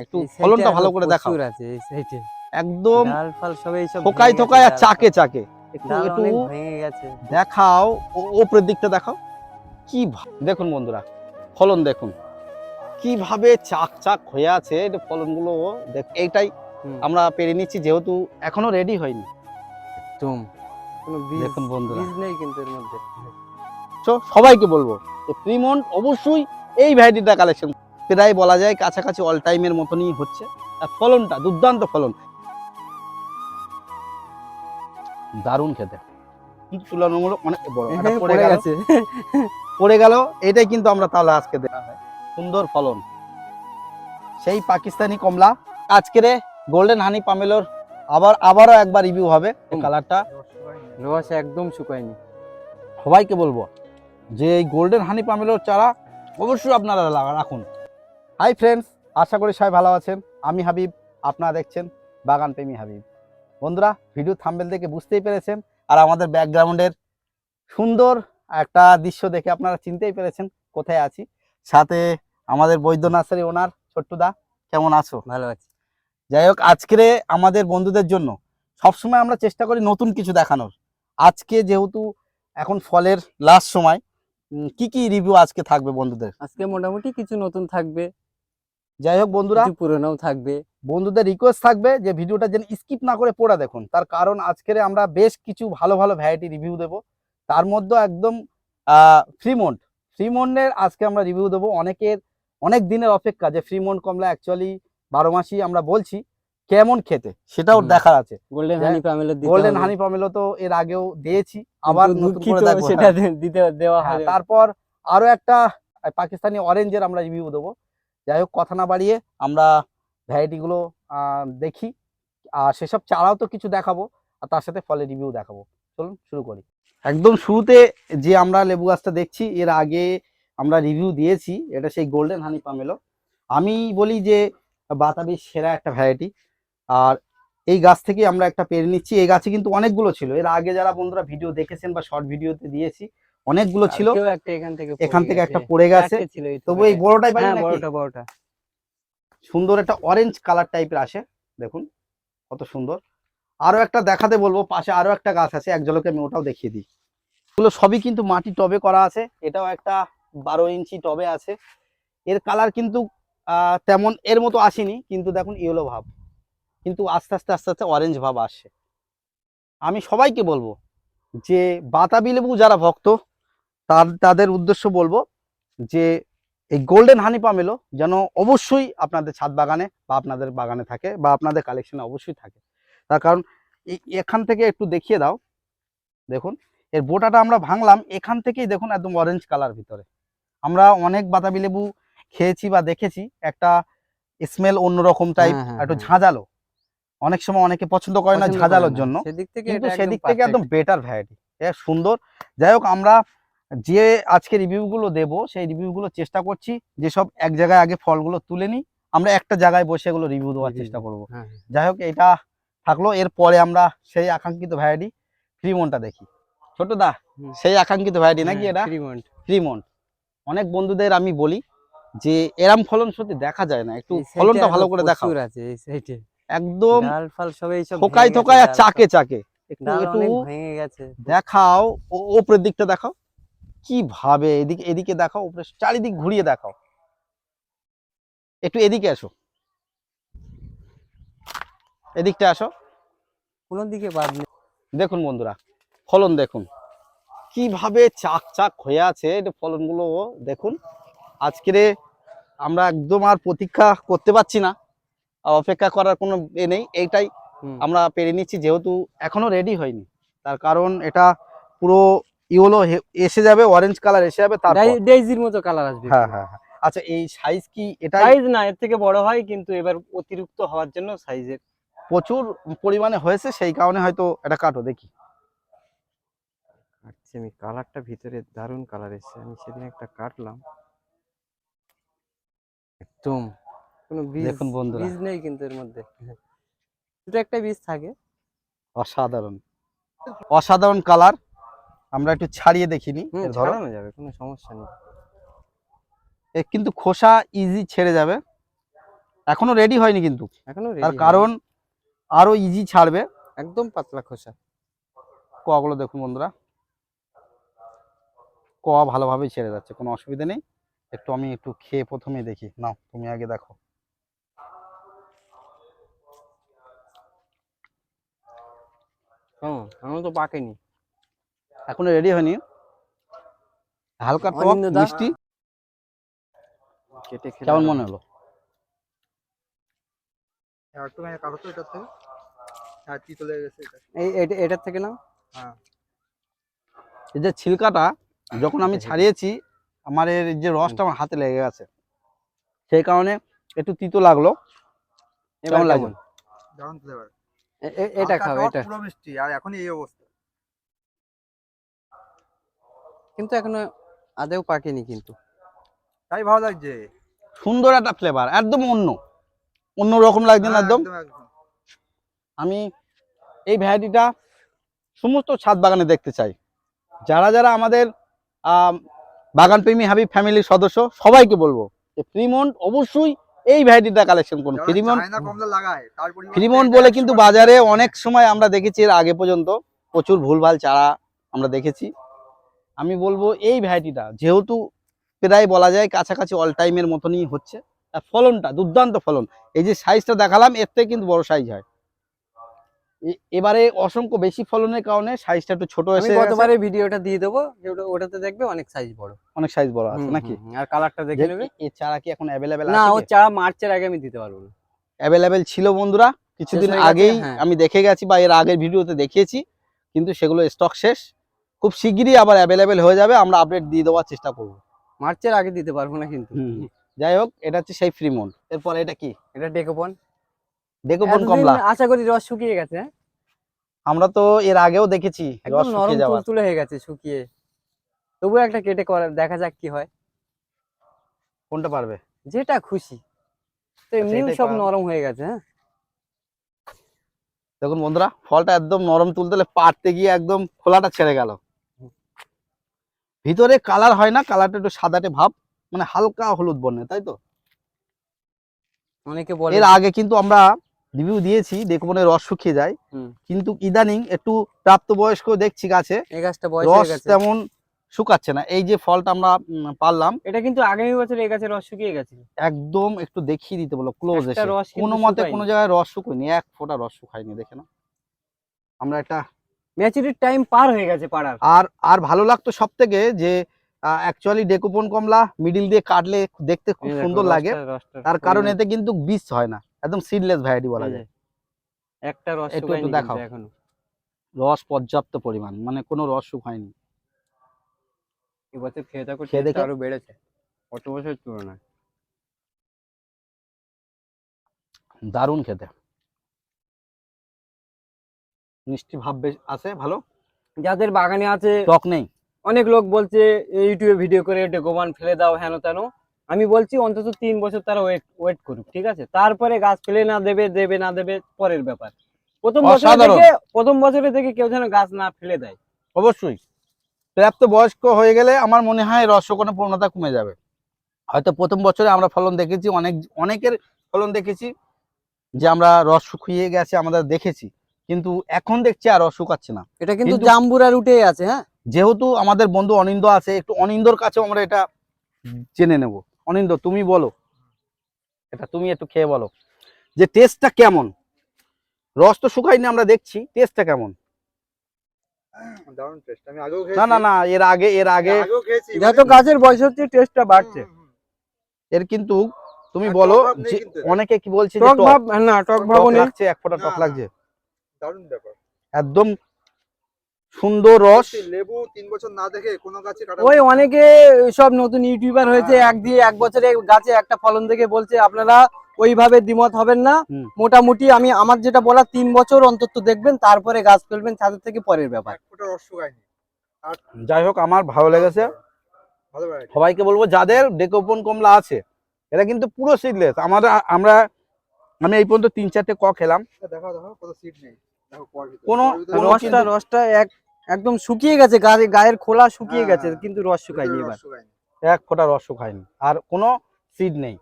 একটু ফলনটা ভালো করে দেখাও। আছে এই সাইডে। একদম ডাল ফাল সব এইসব থোকায় থোকায় আর চাকে চাকে। একটু একটু ভেঙে গেছে। দেখাও ও- ওপরের দিকটা দেখাও। কি দেখুন বন্ধুরা ফলন দেখুন। কীভাবে চাক চাক হয়ে আছে এটা ফলনগুলো দেখ এইটাই আমরা পেরে নিচ্ছি যেহেতু এখনও রেডি হয়নি। একদম। দেখুন বন্ধুরা। বীজ নেই কিন্তু এর মধ্যে। সবাইকে বলব যে অবশ্যই এই ভ্যারাইটিটা কালেকশন প্রায় বলা যায় কাছাকাছি অল টাইমের মতনই হচ্ছে। আর ফলনটা দুর্দান্ত ফলন। দারুণ খেতে। তুলনামূলক অনেক বড় পড়ে গেল। গেছে। পড়ে গেল এটাই কিন্তু আমরা তাহলে আজকে দেখা হয়। সুন্দর ফলন। সেই পাকিস্তানি কমলা। আজকের গোল্ডেন হানি পামেলোর আবার আবারও একবার রিভিউ হবে কালারটা রস একদম শুকায়নি। সবাইকে বলব যে এই গোল্ডেন হানি পামেলোর চারা অবশ্যই আপনারা লাগা- রাখুন। হাই ফ্রেন্ডস আশা করি সবাই ভালো আছেন। আমি হাবিব আপনারা দেখছেন বাগান প্রেমী হাবিব। বন্ধুরা ভিডিও থাম্বেল দেখে বুঝতেই পেরেছেন আর আমাদের ব্যাকগ্রাউন্ডের সুন্দর একটা দৃশ্য দেখে আপনারা চিনতেই পেরেছেন কোথায় আছি। সাথে আমাদের বৈদ্য নার্সারি ওনার ছোট্টুদা কেমন আছো? ভালো আছে। যাই হোক আজকে আমাদের বন্ধুদের জন্য সবসময় আমরা চেষ্টা করি নতুন কিছু দেখানোর। আজকে যেহেতু এখন ফলের লাস্ট সময় কি কি রিভিউ আজকে থাকবে বন্ধুদের? আজকে মোটামুটি কিছু নতুন থাকবে। যাই হোক বন্ধুরা পুরনোও থাকবে। বন্ধুদের রিকোয়েস্ট থাকবে যে ভিডিওটা যেন স্কিপ না করে পড়া দেখুন। তার কারণ আজকের আমরা বেশ কিছু ভালো ভালো ভ্যারাইটি রিভিউ দেব। তার মধ্যে একদম ফ্রিমন্ট ফ্রিমন্টের আজকে আমরা রিভিউ দেবো অনেকের অনেক দিনের অপেক্ষা যে ফ্রিমন্ট কমলা অ্যাকচুয়ালি বারো মাসই আমরা বলছি কেমন খেতে সেটাও দেখার আছে। গোল্ডেন হানি প্যামেলের গোল্ডেন হানি পামেলো তো এর আগেও দিয়েছি আবার নতুন করে দুঃখিত সেটা হ্যাঁ। দিতে দেওয়া হ্যাঁ, তারপর আরও একটা পাকিস্তানি অরেঞ্জের আমরা রিভিউ দেবো। যাই হোক, কথা না বাড়িয়ে আমরা ভ্যারাইটিগুলো দেখি। আর সেসব চারাও তো কিছু দেখাবো, আর তার সাথে ফলের রিভিউ দেখাবো। চলুন, শুরু করি। একদম শুরুতে যে আমরা লেবু গাছটা দেখছি, এর আগে আমরা রিভিউ দিয়েছি, এটা সেই গোল্ডেন হানি পামেলো আমি বলি যে বাতাবির সেরা একটা ভ্যারাইটি আর এই গাছ থেকে আমরা একটা পেরে নিচ্ছি। এই গাছে কিন্তু অনেকগুলো ছিল। এর আগে যারা বন্ধুরা ভিডিও দেখেছেন বা শর্ট ভিডিওতে দিয়েছি অনেকগুলো ছিল। এখান থেকে। একটা পড়ে গেছে। তবু এই বড়টাই পাই হ্যাঁ বড়টা বড়টা। সুন্দর একটা অরেঞ্জ কালার টাইপের আসে দেখুন কত সুন্দর। আরও একটা দেখাতে বলব পাশে আরও একটা গাছ আছে এক ঝলকে আমি ওটাও দেখিয়ে দিই। এগুলো সবই কিন্তু মাটি টবে করা আছে এটাও একটা বারো ইঞ্চি টবে আছে। এর কালার কিন্তু আহ, তেমন এর মতো আসেনি কিন্তু দেখুন ইয়েলো ভাব। কিন্তু আস্তে আস্তে আস্তে আস্তে অরেঞ্জ ভাব আসে আমি সবাইকে বলব যে বাতাবি লেবু যারা ভক্ত তার তাদের উদ্দেশ্য বলব যে এই গোল্ডেন হানি পামেলো যেন অবশ্যই আপনাদের ছাদ বাগানে বা আপনাদের বাগানে থাকে বা আপনাদের কালেকশনে অবশ্যই থাকে। তার কারণ এখান থেকে একটু দেখিয়ে দাও। দেখুন এর বোটাটা আমরা ভাঙলাম এখান থেকেই দেখুন একদম অরেঞ্জ কালার ভিতরে। আমরা অনেক বাতাবি লেবু খেয়েছি বা দেখেছি একটা স্মেল অন্যরকম টাইপ হ্যাঁ, হ্যাঁ, একটু হ্যাঁ। ঝাঁঝালো। অনেক সময় অনেকে পছন্দ করে না ঝাঁঝালোর জন্য সেদিক থেকে সেদিক থেকে একদম বেটার ভ্যারাইটি এ সুন্দর। যাই হোক আমরা যে আজকে রিভিউগুলো দেব সেই রিভিউগুলো চেষ্টা করছি। যেসব এক জায়গায় আগে ফলগুলো তুলে নিই আমরা একটা জায়গায় বসে এগুলো রিভিউ দেওয়ার চেষ্টা করব। হ্যাঁ, যাই হোক এটা থাকল। এরপরে আমরা সেই আকাঙ্ক্ষিত ভ্যারাইটি ফ্রিমনটা দেখি। ছোট দা সেই আকাঙ্ক্ষিত ভ্যারাইটি নাকি হ্যাঁ, এটা? Fremont। ফ্রিমন অনেক বন্ধুদের আমি বলি যে এরম ফলন সত্যি দেখা যায় না। একটু ফলনটা ভালো করে প্রচুর আছে একদম ডাল ফাল সব এইসব থোকায় থোকায় আর চাকে চাকে। একটু দেখাও ও- ওপরের দিকটা দেখাও। কি ভাবে? এদিকে এদিকে দেখাও উপরে চারিদিক ঘুরিয়ে দেখাও। একটু এদিকে আসো এদিকটা আসো কোনো দিকে বাদ দেখুন বন্ধুরা ফলন দেখুন। কীভাবে চাক চাক হয়ে আছে এটা ফলনগুলো দেখুন। আজকের আমরা একদম আর প্রতীক্ষা করতে পারছি না। অপেক্ষা করার কোনো এ নেই এইটাই আমরা পেরে নিচ্ছি যেহেতু এখনও রেডি হয়নি। তার কারণ এটা পুরো ইয়েলো এসে যাবে অরেঞ্জ কালার এসে যাবে তারপর ডাই- ডেইজির মতো কালার আসবে হ্যাঁ হ্যাঁ হ্যাঁ। আচ্ছা এই সাইজ কি এটাই সাইজ না এর থেকে বড় হয় কিন্তু এবার অতিরিক্ত হওয়ার জন্য সাইজের প্রচুর পরিমাণে হয়েছে সেই কারণে হয়তো এটা কাটো দেখি। কাটছি আমি কালারটা ভিতরে দারুণ কালার এসেছে। আমি সেদিন একটা কাটলাম। একদম। কোনো বীজ দেখুন বন্ধুরা। বীজ নেই কিন্তু এর মধ্যে। দুটো একটা বীজ থাকে। অসাধারণ। অসাধারণ কালার আমরা একটু ছাড়িয়ে দেখিনি হুম, এর ধরো। ছাড়ানো যাবে কোনো সমস্যা নেই। এর কিন্তু খোসা ইজি ছেড়ে যাবে। এখনও রেডি হয়নি কিন্তু। এখনও তার কারণ আরও ইজি ছাড়বে। একদম পাতলা খোসা। কগুলো দেখুন বন্ধুরা। ক ভালোভাবেই ছেড়ে যাচ্ছে কোনো অসুবিধা নেই। একটু আমি একটু খেয়ে প্রথমে দেখি। নাও তুমি আগে দেখো। হুম এখনও তো পাকেনি। এখনও রেডি হয়নি। হালকা টক মিষ্টি। কেটে খেলে কেমন মনে হলো? তো এটার থেকে। হ্যাঁ তিতো লেগে গেছে এটা এই এটা- এটার থেকে নাও। হ্যাঁ। এই যে ছিলকাটা যখন আমি ছাড়িয়েছি আমার এর যে রসটা আমার হাতে লেগে গেছে। সেই কারণে একটু তিতো লাগল। কেমন এটা খাও এটা। পুরো মিষ্টি আর এখন এই অবস্থা। কিন্তু এখনও আদেও পাকেনি কিন্তু। তাই ভালো লাগছে? সুন্দর একটা ফ্লেভার একদম অন্য। অন্য রকম লাগছে না হ্যাঁ, একদম? আমি এই ভ্যারাইটিটা সমস্ত ছাদ বাগানে দেখতে চাই। যারা যারা আমাদের আম, বাগানপ্রেমী হাবি ফ্যামিলির সদস্য সবাইকে বলব যে ফ্রিমন্ট অবশ্যই এই ভ্যারাইটিটা কালেকশন করুন। ফ্রিমন্ট ফ্রিমন্ট বলে কিন্তু বাজারে অনেক সময় আমরা দেখেছি এর আগে পর্যন্ত প্রচুর ভুলভাল চারা আমরা দেখেছি। আমি বলব এই ভ্যারাইটিটা যেহেতু প্রায় বলা যায় কাছাকাছি অল টাইমের মতনই হচ্ছে আর ফলনটা দুর্দান্ত ফলন। এই যে সাইজটা দেখালাম এর থেকে কিন্তু বড় সাইজ হয়। এবারে অসংখ্য বেশি ফলনের কারণে সাইজটা একটু ছোট গেছে। গতবারে ভিডিওটা দিয়ে দেবো ওটাতে দেখবে অনেক সাইজ বড়। অনেক সাইজ বড় আছে নাকি। আর কালারটা দেখে নেবে। এ- এ চারা কি এখন অ্যাভেলেবেল না ও আছে চারা মার্চের আগে আমি দিতে পারব অ্যাভেলেবেল ছিল বন্ধুরা কিছুদিন আগেই হ্যাঁ। আমি দেখে গেছি বা এর আগের ভিডিওতে দেখিয়েছি কিন্তু সেগুলো স্টক শেষ। খুব শিগগিরই আবার অ্যাভেলেবেল হয়ে যাবে আমরা আপডেট দিয়ে দেওয়ার চেষ্টা করব। মার্চের আগে দিতে পারব না কিন্তু। যাই হোক এটা হচ্ছে সেই ফ্রিমন্ট এরপর এটা কি? এটা ডেকোপন ডেকোপন কমলা। আশা করি রস শুকিয়ে গেছে হ্যাঁ? আমরা তো এর আগেও দেখেছি রস শুকিয়ে যাওয়ার। তুলতুলে হয়ে গেছে শুকিয়ে। তবুও একটা কেটে করা দেখা যাক কি হয়। কোনটা পারবে? যেটা খুশি। তো এমনিও এটাই সব নরম হয়ে গেছে হ্যাঁ? দেখুন বন্ধুরা ফলটা একদম নরম তুলতেলে পাড়তে গিয়ে একদম খোলাটা ছেড়ে গেল। ভিতরে কালার হয় না কালারটা একটু সাদাটে ভাব মানে হালকা হলুদ বর্ণের তাই তো? অনেকে বলে এর আগে কিন্তু আমরা রিভিউ দিয়েছি দেখবনে রস শুকিয়ে যায়। কিন্তু ইদানিং একটু প্রাপ্তবয়স্ক দেখছি গাছে এই গাছটা বয়স রস তেমন শুকাচ্ছে না। এই যে ফলটা আমরা পারলাম এটা কিন্তু আগামী বছর এই গাছে রস শুকিয়ে গেছে। একদম একটু দেখিয়ে দিতে বলো ক্লোজ এসে। রস কোনো মতে কোনো জায়গায় রস শুকোয়নি এক ফোঁটা রস শুকায়নি দেখে না আমরা একটা ম্যাচুরির টাইম পার হয়ে গেছে পাড়ার। আর আর ভালো লাগতো সব থেকে যে অ্যাকচুয়ালি ডেকোপন কমলা মিডিল দিয়ে কাটলে দেখতে খুব সুন্দর লাগে। তার কারণ এতে কিন্তু বীজ হয় না একদম সিডলেস ভ্যারাইটি বলা যায়। একটা রস একটু একটু দেখাও। এখনও। রস পর্যাপ্ত পরিমাণ মানে কোনো রস শুকায়নি। এবছর খেয়ে থাকো খেয়ে দেখে? আরও বেড়েছে। গত বছরের তুলনায় দারুণ খেতে। মিষ্টি ভাব বেশ আছে ভালো? যাদের বাগানে আছে টক নেই। অনেক লোক বলছে ইউটিউবে ভিডিও করে ডেকোবান ফেলে দাও হেন তেন। আমি বলছি অন্তত তিন বছর তারা ওয়েট ওয়েট করুক ঠিক আছে? তারপরে গাছ ফেলে না দেবে দেবে না দেবে পরের ব্যাপার। প্রথম বছর। থেকে প্রথম বছরে থেকে কেউ যেন গাছ না ফেলে দেয়। অবশ্যই। প্রাপ্ত বয়স্ক হয়ে গেলে আমার মনে হয় রস শুকানোর প্রবণতা কমে যাবে। হয়তো প্রথম বছরে আমরা ফলন দেখেছি অনেক অনেকের ফলন দেখেছি যে আমরা রস শুকিয়ে গেছে আমাদের দেখেছি। কিন্তু এখন দেখছি আর শুকাচ্ছে না। এটা কিন্তু জাম্বুরা রুটে আছে হ্যাঁ? যেহেতু আমাদের বন্ধু অনিন্দ আছে একটু অনিন্দর কাছেও আমরা এটা জেনে নেব। অনিন্দ তুমি বলো। এটা তুমি একটু খেয়ে বলো। যে টেস্টটা কেমন? রস তো শুকায়নি আমরা দেখছি। টেস্টটা কেমন? দারুণ টেস্ট আমি আগেও খেয়েছি না না না এর আগে এর আগে আগেও খেয়েছি যত গাছের বয়স হচ্ছে টেস্টটা বাড়ছে। এর কিন্তু তুমি বলো ভাব। অনেকে কি বলছে টক টক ভাব না টক নেই। লাগছে এক ফোঁটা টক লাগছে। দারুণ ব্যাপার। একদম সুন্দর রস। লেবু তিন বছর না দেখে কোনো গাছে ওই অনেকে সব নতুন ইউটিউবার হয়েছে এক দিয়ে এক বছরে গাছে একটা ফলন দেখে বলছে আপনারা ওইভাবে দ্বিমত হবেন না। মোটামুটি আমি আমার যেটা বলা তিন বছর অন্তত দেখবেন তারপরে গাছ ফেলবেন ছাদের থেকে পরের ব্যাপার। যাই হোক আমার ভালো লেগেছে। সবাইকে বলব যাদের ডেকোপন কমলা আছে এরা কিন্তু পুরো সিডলেস আমরা আমরা আমি এই পর্যন্ত তিন চারটে ক খেলাম। দেখো দেখো কত সিট নেই। দেখো কোয়ার ভিতরে। কোনো- কোয়ার ভিতরে কোনো রস রসটা রসটা এক একদম শুকিয়ে গেছে গায়ের খোলা শুকিয়ে হ্যাঁ। গেছে কিন্তু রস শুকায়নি এবার। এক ফোঁটা রস শুকায়নি। আর কোনো সিড নেই।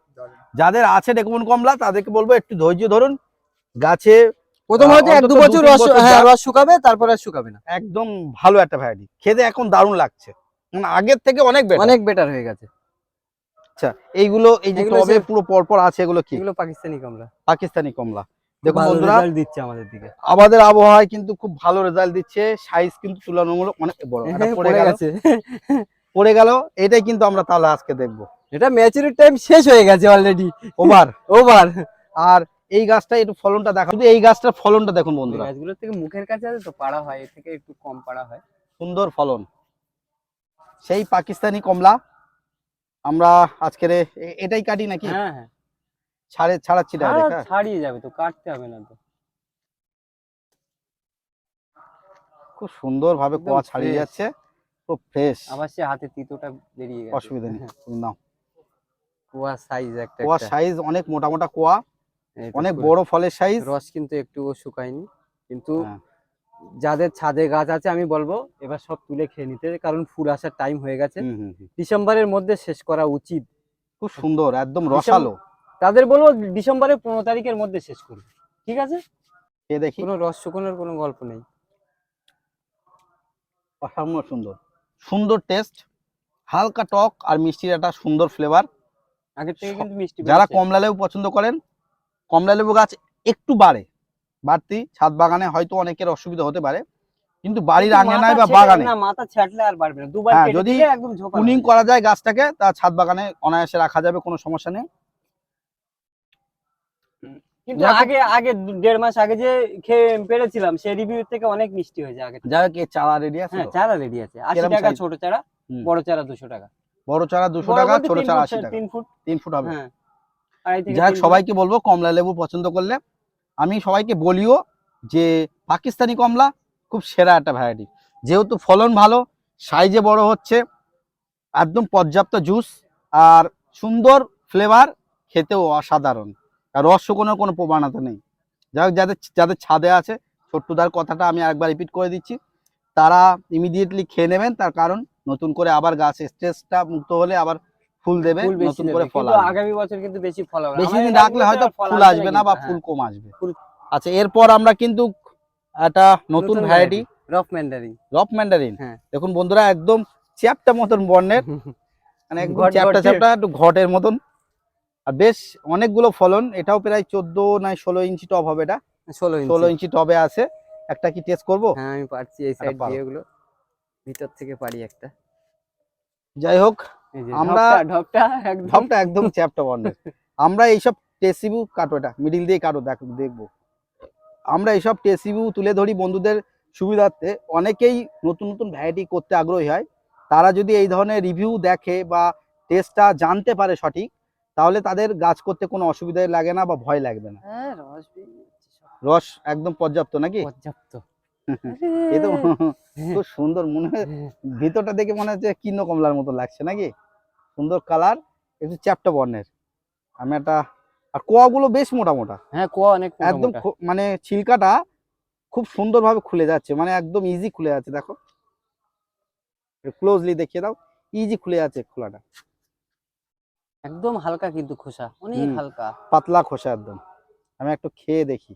যাদের আছে ডেকুমন কমলা তাদেরকে বলব একটু ধৈর্য ধরুন। গাছে প্রথম হয়তো এক দু বছর রস হ্যাঁ রস শুকাবে তারপর আর শুকাবে না। একদম ভালো একটা ভ্যারাইটি খেতে এখন দারুণ লাগছে। মানে আগের থেকে অনেক বেটার অনেক বেটার হয়ে গেছে। আচ্ছা এইগুলো এই যে টবে পুরো পরপর আছে এগুলো কি? এগুলো পাকিস্তানি কমলা। পাকিস্তানি কমলা। ভালো বন্ধুরা দিচ্ছে আমাদের দিকে। আমাদের আবহাওয়ায় কিন্তু খুব ভালো রেজাল্ট দিচ্ছে সাইজ কিন্তু তুলনামূলক অনেক বড় এটা পড়ে পড়ে গেছে। পড়ে গেল এটাই কিন্তু আমরা তাহলে আজকে দেখব। এটা ম্যাচুরিটি টাইম শেষ হয়ে গেছে অলরেডি ওভার ওভার আর এই গাছটা একটু ফলনটা দেখা এই গাছটার ফলনটা দেখুন বন্ধুরা। গাছগুলোর থেকে মুখের কাছে আছে তো পাড়া হয় এর থেকে একটু কম পাড়া হয়। সুন্দর ফলন। সেই পাকিস্তানি কমলা আমরা আজকের এটাই কাটি নাকি? হ্যাঁ হ্যাঁ। ছাড়ে ছাড়াচ্ছি ছাড়া- ডাইরেক্ট হ্যাঁ। ছাড়িয়ে যাবে তো কাটতে হবে না তো। খুব সুন্দর ভাবে কোয়া ছাড়িয়ে যাচ্ছে খুব ফ্রেশ আবার সে হাতে তিতোটা বেরিয়ে গেছে। অসুবিধা নেই তুমি নাও। কুয়া সাইজ একটা কোয়া সাইজ অনেক মোটা মোটা কোয়া অনেক বড় ফলের সাইজ রস কিন্তু একটুও শুকায়নি কিন্তু হ্যাঁ। যাদের ছাদে গাছ আছে আমি বলব এবার সব তুলে খেয়ে নিতে কারণ ফুল আসার টাইম হয়ে গেছে। ডিসেম্বরের মধ্যে শেষ করা উচিত। খুব সুন্দর একদম রসালো। তাদের বলব ডিসেম্বরের পনেরো তারিখের মধ্যে শেষ করবে। ঠিক আছে? এ দেখি। কোনো রস শুকানোর কোনো গল্প নেই। অসাম্য সুন্দর। সুন্দর টেস্ট হালকা টক আর মিষ্টির একটা সুন্দর ফ্লেভার আগের থেকে কিন্তু মিষ্টি যারা। কমলা লেবু পছন্দ করেন কমলা লেবু গাছ একটু বাড়ে। বাড়তি ছাদ বাগানে হয়তো অনেকের অসুবিধা হতে পারে। কিন্তু বাড়ির আঙিনায় বা বাগানে মাথা ছাটলে আর বাড়বে না। দুবার হ্যাঁ, যদি লাগবে। করা যায় গাছটাকে তা ছাদ বাগানে অনায়াসে রাখা যাবে কোনো সমস্যা নেই। কিন্তু আগে আগে দেড় মাস আগে যে খেয়ে পেরেছিলাম সেই রিভিউ থেকে অনেক মিষ্টি হয়েছে আগে যাই হোক চারা রেডি আছে হ্যাঁ চারা রেডি আছে। আশি টাকা ছোট চারা বড় চারা দুশো টাকা। বড় চারা দুশো টাকা ছোট চারা ফুট, আশি টাকা। তিন ফুট। তিন ফুট হবে। হ্যাঁ। যাই। সবাইকে বলব কমলা লেবু পছন্দ করলে আমি সবাইকে বলিও যে পাকিস্তানি কমলা খুব সেরা একটা ভ্যারাইটি যেহেতু ফলন ভালো সাইজে বড় হচ্ছে, একদম পর্যাপ্ত জুস আর সুন্দর ফ্লেভার খেতেও অসাধারণ। আর রস শুকোনোর কোনো প্রবণতা নেই। যাই হোক, যাদের যাদের ছাদে আছে, ছোট্টুদার কথাটা আমি আরেকবার রিপিট করে দিচ্ছি। তারা ইমিডিয়েটলি খেয়ে নেবেন, তার কারণ নতুন করে আবার গাছ স্ট্রেসটা মুক্ত হলে আবার ফুল দেবে ফুল নতুন করে ফল আসবে। আগামী বছর কিন্তু বেশি ফল হবে বেশি দিন রাখলে হয়তো ফুল আসবে না বা ফুল হ্যাঁ। কম আসবে। আচ্ছা এরপর আমরা কিন্তু একটা নতুন variety Rauf mandarin rock mandarin হ্যাঁ। দেখুন বন্ধুরা একদম চ্যাপটা মতন বর্ণের মানে চ্যাপটা চ্যাপটা একটু ঘটের মতন। আর বেশ অনেকগুলো ফলন এটাও প্রায় চোদ্দ নাই ষোলো ইঞ্চি টব হবে এটা। ষোলো ষোলো ইঞ্চি টবে আছে। একটা কি টেস্ট করব? হ্যাঁ আমি পারছি এই সাইড দিয়ে ওগুলো ভিতর থেকে পারি একটা। যাই হোক আমরা- ঢপটা- ঢপটা একদম। ঢপটা একদম চ্যাপটা বর্ণের আমরা এইসব টেসিবু কাটো এটা মিডিল দিয়ে কাটো দেখ দেখব। আমরা এইসব টেসিবু তুলে ধরি বন্ধুদের সুবিধার্থে। অনেকেই নতুন নতুন ভ্যারাইটি করতে আগ্রহী হয়। তারা যদি এই ধরনের রিভিউ দেখে বা টেস্টটা জানতে পারে সঠিক তাহলে তাদের গাছ করতে কোনো অসুবিধা লাগে না বা ভয় লাগবে না। হ্যাঁ। রস একদম পর্যাপ্ত নাকি? পর্যাপ্ত। তো খুব সুন্দর মনে হয় ভিতরটা দেখে মনে হচ্ছে কিন্ন কমলার মতো লাগছে নাকি? সুন্দর কালার একটু চ্যাপটা বর্ণের। আমি একটা আর কোয়াগুলো বেশ মোটা মোটা। হ্যাঁ কুয়া অনেক একদম মানে ছিলকাটা খুব সুন্দরভাবে খুলে যাচ্ছে মানে একদম ইজি খুলে যাচ্ছে দেখো। ক্লোজলি দেখিয়ে দাও ইজি খুলে যাচ্ছে খোলাটা। একদম হালকা কিন্তু খোসা অনেক হালকা। পাতলা খোসা একদম। আমি একটু খেয়ে দেখি।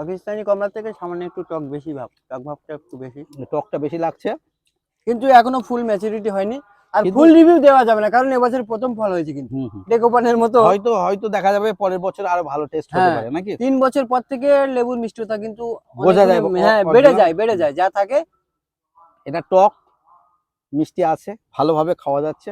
পাকিস্তানি কমলা থেকে সামান্য একটু টক বেশি ভাব টক ভাবটা একটু বেশি। টকটা বেশি লাগছে। কিন্তু এখনও ফুল ম্যাচুরিটি হয়নি। আর ফুল রিভিউ দেওয়া যাবে না কারণ এবছর প্রথম ফল হয়েছে কিন্তু। ডেকোপানের মতো। হয়তো হয়তো দেখা যাবে পরের বছর আরও ভালো টেস্ট হতে হ্যাঁ। পারে নাকি? তিন বছর পর থেকে লেবুর মিষ্টতা কিন্তু বোঝা যায়, হ্যাঁ বেড়ে যায় বেড়ে যায় যা থাকে। এটা টক মিষ্টি আছে ভালোভাবে খাওয়া যাচ্ছে।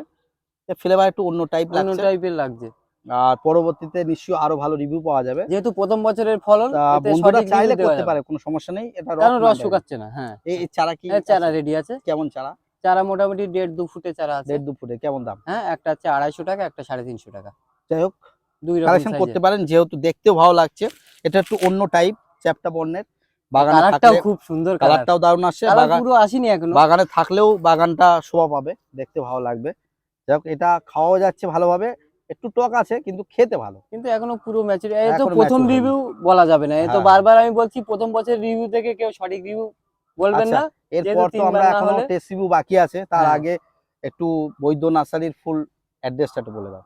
ফ্লেভার একটু অন্য টাইপ অন্য টাইপের লাগছে। আর পরবর্তীতে নিশ্চয়ই আরও ভালো রিভিউ পাওয়া যাবে। যেহেতু প্রথম বছরের ফলন বন্ধুরা চাইলে করতে পারে কোনো সমস্যা নেই এটা রস শুকাচ্ছে না? হ্যাঁ। এই চারা কি চারা রেডি আছে। কেমন চারা? চারা মোটামুটি দেড় দু ফুটে চারা আছে। দেড় দু ফুটে কেমন দাম? হ্যাঁ একটা হচ্ছে আড়াইশো টাকা একটা সাড়ে তিনশো টাকা। যাই হোক দুই রকম কালেকশন করতে পারেন যেহেতু দেখতেও ভালো লাগছে। এটা একটু অন্য টাইপ চ্যাপটা বর্ণের। বাগানে কালারটাও থাকলে খুব সুন্দর কালারটাও দারুণ আসছে বাগান পুরো আসেনি এখনও। বাগানে থাকলেও বাগানটা শোভা পাবে দেখতে ভালো লাগবে। যাই হোক এটা খাওয়া যাচ্ছে ভালোভাবে। একটু টক আছে কিন্তু খেতে ভালো। কিন্তু এখনও পুরো ম্যাচুর এই তো প্রথম রিভিউ বলা যাবে না এই তো হ্যাঁ। বারবার আমি বলছি প্রথম বছর রিভিউ থেকে কেউ সঠিক রিভিউ বলবেন আচ্ছা, না। এরপর তো আমরা এখনও টেস্ট রিভিউ বাকি আছে তার হ্যাঁ। আগে একটু বৈদ্য নার্সারির ফুল অ্যাড্রেসটা একটু বলে দাও।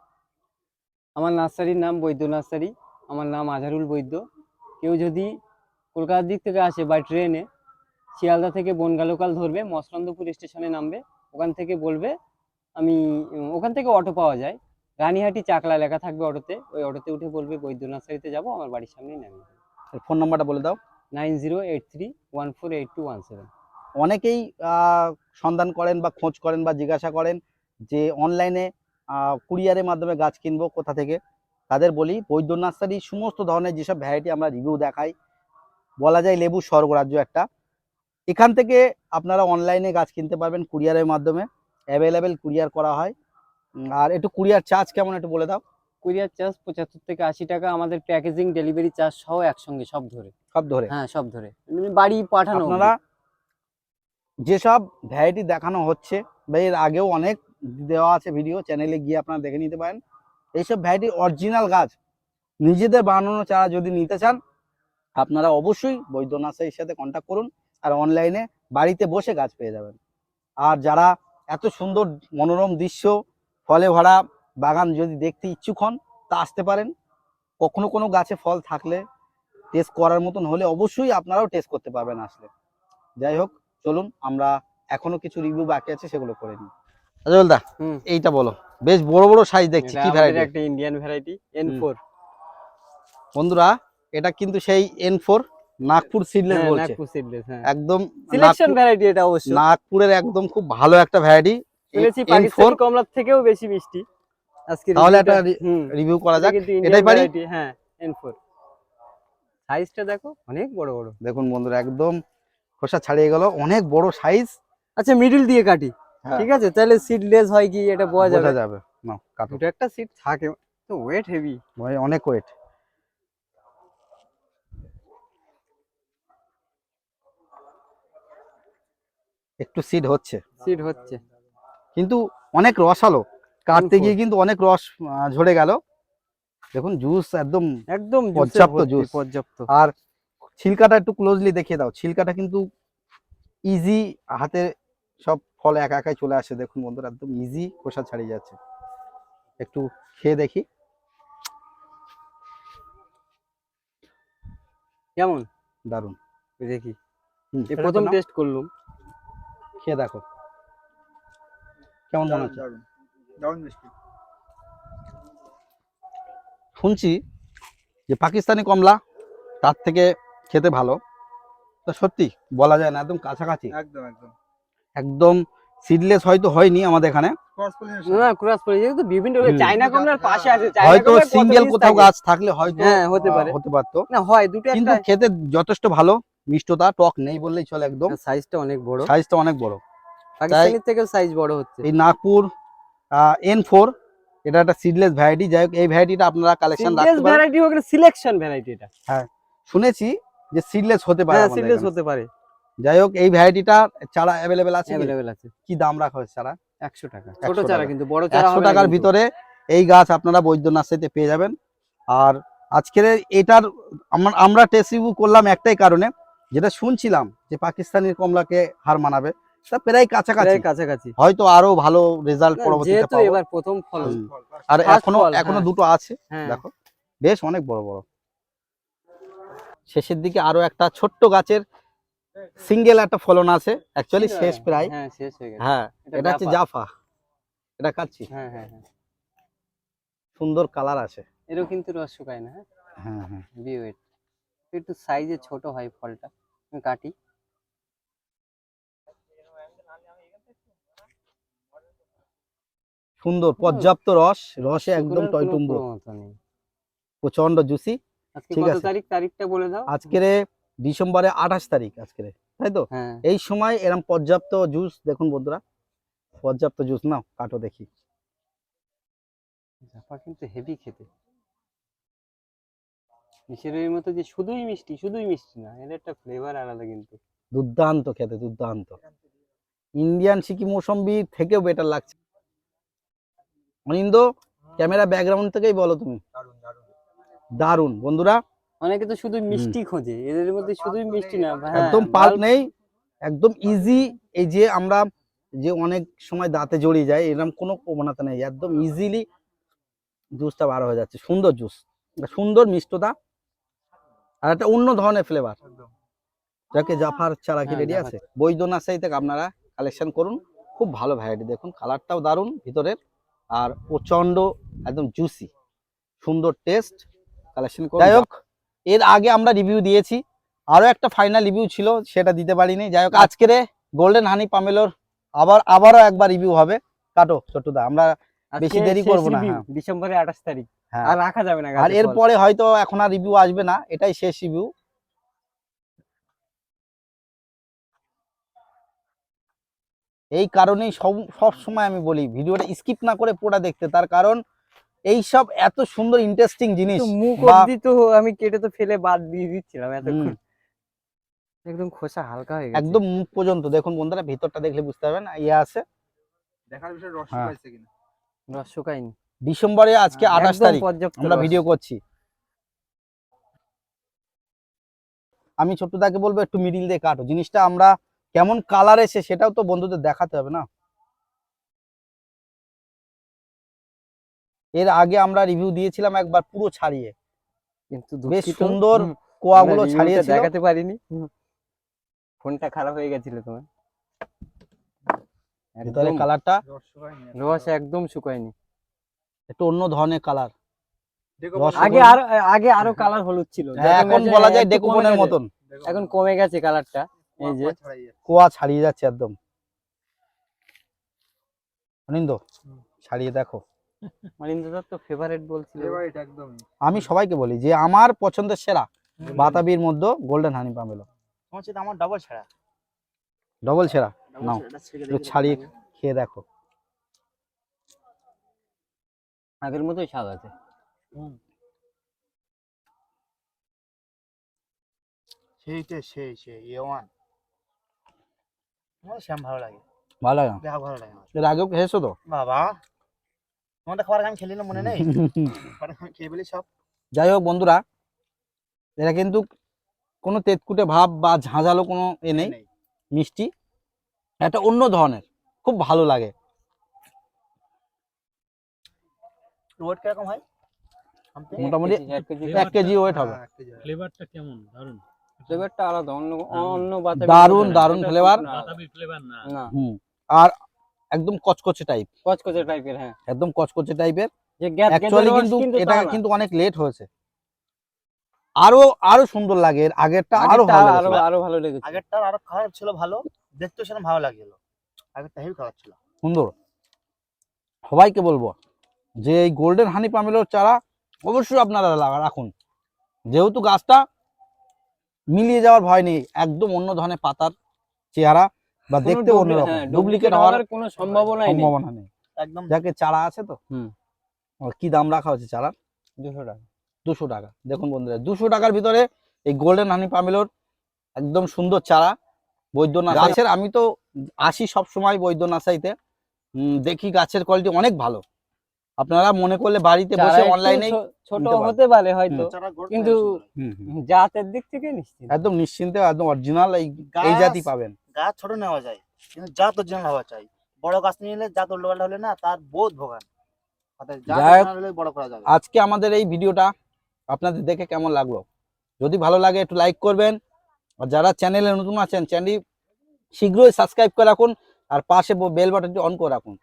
আমার নার্সারির নাম বৈদ্য নার্সারি আমার নাম আজহারুল বৈদ্য। কেউ যদি কলকাতার দিক থেকে আসে বাই ট্রেনে শিয়ালদা থেকে বনগা লোকাল ধরবে মসলন্দপুর স্টেশনে নামবে ওখান থেকে বলবে আমি ওখান থেকে অটো পাওয়া যায়। রানীহাটি চাকলা লেখা থাকবে অটোতে। ওই অটোতে উঠে বলবে বৈদ্য নার্সারিতে যাব আমার বাড়ির সামনেই নামবে ফোন নাম্বারটা বলে দাও। Nine zero eight three one four eight two one seven. অনেকেই সন্ধান করেন বা খোঁজ করেন বা জিজ্ঞাসা করেন যে অনলাইনে কুরিয়ারের মাধ্যমে গাছ কিনবো কোথা থেকে। তাদের বলি বৈদ্য নার্সারি সমস্ত ধরনের যেসব ভ্যারাইটি আমরা রিভিউ দেখাই বলা যায় লেবু স্বর্গরাজ্য একটা। এখান থেকে আপনারা অনলাইনে গাছ কিনতে পারবেন কুরিয়ারের মাধ্যমে। অ্যাভেলেবেল কুরিয়ার করা হয়। আর একটু কুরিয়ার চার্জ কেমন একটু বলে দাও। কুরিয়ার চার্জ পঁচাত্তর থেকে আশি টাকা আমাদের প্যাকেজিং ডেলিভারি চার্জ সহ একসঙ্গে সব ধরে। সব ধরে? হ্যাঁ সব ধরে। মানে বাড়ি পাঠানো আপনারা যেসব ভ্যারাইটি দেখানো হচ্ছে বা এর আগেও অনেক দেওয়া আছে ভিডিও চ্যানেলে গিয়ে আপনারা দেখে নিতে পারেন। এইসব ভ্যারাইটি অরিজিনাল গাছ নিজেদের বানানো চারা যদি নিতে চান আপনারা অবশ্যই বৈদ্য নার্সারির সাথে কন্ট্যাক্ট করুন আর অনলাইনে বাড়িতে বসে গাছ পেয়ে যাবেন। আর যারা এত সুন্দর মনোরম দৃশ্য ফলে ভরা বাগান যদি দেখতে ইচ্ছুক হন তা আসতে পারেন। কখনো কোনো গাছে ফল থাকলে টেস্ট করার মতন হলে অবশ্যই আপনারাও টেস্ট করতে পারবেন আসলে। যাই হোক চলুন আমরা এখনও কিছু রিভিউ বাকি আছে সেগুলো করে নিই। আজলদা। এইটা বলো। বেশ বড় বড় সাইজ দেখছি কি ভ্যারাইটি একটা ইন্ডিয়ান ভ্যারাইটি এন ফোর বন্ধুরা এটা কিন্তু সেই এন ফোর নাগপুর সিডলেস বলছে। নাগপুর সিডলেস হ্যাঁ। একদম সিলেকশন ভ্যারাইটি এটা অবশ্য। নাগপুরের একদম খুব ভালো একটা ভ্যারাইটি শুনেছি পাকিস্তানি কমলার থেকেও বেশি মিষ্টি। আজকে তাহলে একটা রিভিউ করা এটা যাক। এটাই পারি? হ্যাঁ এন ফোর সাইজটা দেখো অনেক বড় বড়। দেখুন বন্ধুরা একদম খোসা ছাড়িয়ে গেল অনেক বড় সাইজ আচ্ছা মিডল দিয়ে কাটি। হ্যাঁ। ঠিক আছে তাহলে সিডলেস হয় কি এটা বোঝা যাবে বোঝা যাবে। না কাটো। দুটো একটা সিট থাকে তো ওয়েট হেভি ভাই, অনেক ওয়েট একটু সিড হচ্ছে। সিট হচ্ছে। কিন্তু অনেক রসালো কাটতে ফুল। গিয়ে কিন্তু অনেক রস ঝরে গেল। দেখুন জুস একদম একদম পর্যাপ্ত juice। পর্যাপ্ত। আর ছিলকাটা একটু ক্লোজলি দেখিয়ে দাও। ছিলকাটা কিন্তু ইজি হাতে সব ফল একা একাই চলে আসে। দেখুন বন্ধুরা একদম ইজি খোসা ছাড়িয়ে যাচ্ছে। একটু খেয়ে দেখি। কেমন? দারুণ দেখি। প্রথম টেস্ট করলাম। খেয়ে দেখো। কেমন মনে হচ্ছে? দারুণ দারুণ মিষ্টি শুনছি যে পাকিস্তানি কমলা তার থেকে খেতে ভালো। তো সত্যি বলা যায় না একদম কাছাকাছি। একদম একদম। একদম সিডলেস হয়তো হয়নি আমাদের এখানে। না ক্রস করে বিভিন্ন হুম। কমলার পাশে আছে হয়তো সিঙ্গেল কোথাও গাছ থাকলে হয়তো হ্যাঁ, হতে পারে। হতে পারতো। না হয় দুটো কিন্তু খেতে যথেষ্ট ভালো মিষ্টতা টক নেই বললেই চলে একদম। সাইজটা অনেক বড়। সাইজটা অনেক বড়। পাকিস্তানের থেকেও সাইজ বড় হচ্ছে। এই নাগপুর এন ফোর এটা একটা সিডলেস ভ্যারাইটি যাই হোক এই ভ্যারাইটিটা আপনারা কালেকশন রাখতে পারেন। ভ্যারাইটি ওখানে সিলেকশন ভ্যারাইটি এটা। শুনেছি যে সিডলেস হতে পারে হ্যাঁ আমাদের হতে পারে। যাই হোক এই ভ্যারাইটিটা চারা আছে আছে। কি দাম রাখা হয়েছে চারা? একশো টাকা। ছোট চারা কিন্তু বড় চারা একশো হবে না টাকার ভিতরে এই গাছ আপনারা বৈদ্য নার্সারিতে পেয়ে যাবেন। আর আজকের এটার আমরা টেস্ট রিভিউ করলাম একটাই কারণে যেটা শুনছিলাম যে পাকিস্তানের কমলাকে হার মানাবে। তা প্রায় কাছাকাছি। কাছাকাছি। হয়তো আরও ভালো রেজাল্ট পরবর্তীতে পাবো। এবার প্রথম ফল। আর এখনও এখনও হ্যাঁ। দুটো আছে হ্যাঁ। দেখো। বেশ অনেক বড় বড়। শেষের দিকে আরও একটা ছোট্ট গাছের সিঙ্গেল একটা ফলন আছে। অ্যাকচুয়ালি শেষ প্রায়। হ্যাঁ শেষ হয়ে গেছে। হ্যাঁ এটা হচ্ছে জাফা। এটা খাচ্ছি হ্যাঁ হ্যাঁ হ্যাঁ। সুন্দর কালার আছে। এরও কিন্তু রস শুকায় না হ্যাঁ? হ্যাঁ হ্যাঁ। বি ওয়েট একটু সাইজে ছোট হয় ফলটা। কাটি। সুন্দর পর্যাপ্ত রস রসে একদম টয়টুম্ব। প্রচণ্ড জুসি ঠিক আছে। তারিখ? তারিখটা বলে দাও। আজকের ডিসেম্বরে আঠাশ তারিখ আজকের তাই তো? হ্যাঁ। এই সময় এরকম পর্যাপ্ত জুস দেখুন বন্ধুরা পর্যাপ্ত জুস নাও কাটো দেখি। কিন্তু হেভি খেতে। মিশরের মতো যে শুধুই মিষ্টি শুধুই মিষ্টি না এর একটা ফ্লেভার আলাদা কিন্তু। দুর্দান্ত খেতে দুর্দান্ত। ইন্ডিয়ান সিকি মৌসম্বি থেকেও বেটার লাগছে। অনিন্দ ক্যামেরা ব্যাকগ্রাউন্ড থেকেই বলো তুমি। দারুণ বন্ধুরা অনেকে তো শুধু মিষ্টি খোঁজে এদের মধ্যে শুধুই মিষ্টি না হ্যাঁ, একদম পাল্প নেই একদম ইজি এই যে আমরা যে অনেক সময় দাঁতে জড়িয়ে যায় এরকম কোনো প্রবণতা নেই একদম ইজিলি জুসটা বার হয়ে যাচ্ছে সুন্দর জুস সুন্দর মিষ্টতা আর একটা অন্য ধরনের ফ্লেভার যাকে জাফার চারা কি হ্যাঁ, রেডি আছে? বৈদ্য নার্সারি থেকে আপনারা কালেকশন করুন খুব ভালো ভ্যারাইটি দেখুন কালারটাও দারুণ ভিতরের আর প্রচণ্ড একদম জুসি সুন্দর টেস্ট কালেকশন যাই হোক এর আগে আমরা রিভিউ দিয়েছি আরও একটা ফাইনাল রিভিউ ছিল সেটা দিতে পারিনি। যাই হোক আজকের গোল্ডেন হানি পামেলোর আবার আবারও একবার রিভিউ হবে। কাটো ছোট্টদা আমরা বেশি দেরি করব না, হ্যাঁ। ডিসেম্বরের আঠাশ তারিখ। হ্যাঁ। আর রাখা যাবে না আর এরপরে হয়তো এখন আর রিভিউ আসবে না এটাই শেষ রিভিউ এই কারণেই সব সময় আমি বলি ভিডিওটা স্কিপ না করে পুরোটা দেখতে। তার কারণ এই সব এত সুন্দর ইন্টারেস্টিং জিনিস মুখ অব্দি তো আমি কেটে তো ফেলে বাদ দিয়ে দিচ্ছিলাম এতক্ষণ। একদম খোসা হালকা হয়ে গেছে। একদম মুখ পর্যন্ত। দেখুন বন্ধুরা ভিতরটা দেখলে বুঝতে পারবেন ইয়ে আছে। দেখার বিষয় রস হ্যাঁ। পাইছে কিনা? রস শুকায়নি ডিসেম্বরে আজকে হ্যাঁ, আঠাশ একদম তারিখ। আমরা ভিডিও করছি। আমি ছোট্টদাকে বলব একটু মিডিল দিয়ে কাটো। জিনিসটা আমরা কেমন কালার এসে সেটাও তো বন্ধুদের দেখাতে হবে না? এর আগে আমরা রিভিউ দিয়েছিলাম একবার পুরো ছাড়িয়ে। কিন্তু বেশ সুন্দর কোয়াগুলো ছাড়িয়েছিল। দেখাতে পারিনি। ফোনটা খারাপ হয়ে গেছিল তোমার। ভিতরে কালারটা রস একদম শুকায়নি। একটু অন্য ধরনের কালার দেখো আগে আরও আগে আরও কালার হলুদ ছিল। হ্যাঁ, এখন বলা যায় মতন। এখন কমে গেছে কালারটা এই যে কোয়া ছাড়িয়ে যাচ্ছে একদম। অনিন্দ ছাড়িয়ে দেখো। তো ফেভারিট বলছিল আমি সবাইকে বলি যে আমার পছন্দের সেরা বাতাবির মধ্যে গোল্ডেন হানি পামেলো তোমার সাথে আমার ডবল ছাড়া ডবল সেরা? নাও, ছাড়িয়ে খেয়ে দেখো। আগের মতোই স্বাদ আছে। সেইটা সেই সেই এ ওয়ান আমার শ্যাম ভালো লাগে। ভালো লাগে? না? ভালো লাগে এর আগেও খেয়েছো তো? বাবা তোমাদের খাবার আমি খেলি না মনে নেই? খেয়ে ফেলি সব যাই হোক বন্ধুরা এরা কিন্তু কোনো তেতকুটে ভাব বা ঝাঁঝালো কোনো এ নেই মিষ্টি। একটা অন্য ধরনের খুব ভালো লাগে। ওয়েট কীরকম হয়? মোটামুটি এক কেজি ওয়েট হবে। হ্যাঁ। ফ্লেভারটা কেমন? ফ্লেভারটা আলাদা অন্য অন্য বাতাবি দারুণ, মতো না। দারুণ এটা flavor। সম্পূর্ণ আলাদা। বাতাবি ফ্লেভার না। না। হুম। আর একদম কচকচে টাইপ কচকচে টাইপের হ্যাঁ। একদম কচকচে টাইপের যে গ্যাস অ্যাকচুয়ালি কিন্তু এটা কিন্তু অনেক লেট হয়েছে। আরও আরও সুন্দর লাগে। আগেরটা আরও ভালো আরও আরও ভালো লেগেছে। আগেরটা আরও খারাপ ছিল ভালো। সেরকম ভালো লাগছিল। আগেরটা হেভি খারাপ ছিল। সুন্দর। সবাইকে বলব যে এই গোল্ডেন হানি পামেলোর চারা অবশ্যই আপনারা লাগা- রাখুন। যেহেতু গাছটা মিলিয়ে যাওয়ার ভয় নেই একদম অন্য ধরনের পাতার চেহারা বা দেখতে অন্যরকম। হ্যাঁ, ডুপ্লিকেট হওয়ার কোনো সম্ভাবনাই নেই। সম্ভাবনা নেই। একদম। যাকে চারা আছে তো হুম। কি দাম রাখা হচ্ছে চারা দুশো টাকা। দুশো টাকা। দেখুন বন্ধুরা দুশো টাকার ভিতরে এই গোল্ডেন হানি পামেলোর একদম সুন্দর চারা বৈদ্যনাথ গাছের আমি তো আসি সব সময় বৈদ্যনাথাইতে দেখি গাছের কোয়ালিটি অনেক ভালো। আপনারা মনে করলে বাড়িতে বসে অনলাইনে ছোট হতে পারে হয়তো কিন্তু জাতের দিক থেকে নিশ্চিত একদম নিশ্চিন্তে একদম অরিজিনাল এই এই জাতি পাবেন। গাছ ছোট নেওয়া যায় কিন্তু জাত অরিজিনাল হওয়া চাই বড় গাছ নিলে জাত উল্টোপাল্টা হলে না তার বোধ ভোগান। বড় করা যাবে আজকে আমাদের এই ভিডিওটা আপনাদের দেখে কেমন লাগল? যদি ভালো লাগে একটু লাইক করবেন। আর যারা চ্যানেলে নতুন আছেন চ্যানেলটি শীঘ্রই সাবস্ক্রাইব করে রাখুন। আর পাশে বেল বাটনটি অন করে রাখুন।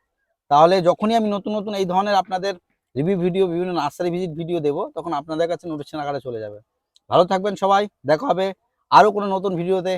তাহলে যখনই আমি নতুন নতুন এই ধরনের আপনাদের রিভিউ ভিডিও বিভিন্ন নার্সারি ভিজিট ভিডিও দেবো, তখন আপনাদের কাছে নোটিফিকেশন আকারে চলে যাবে। ভালো থাকবেন সবাই, দেখা হবে আরও কোনো নতুন ভিডিওতে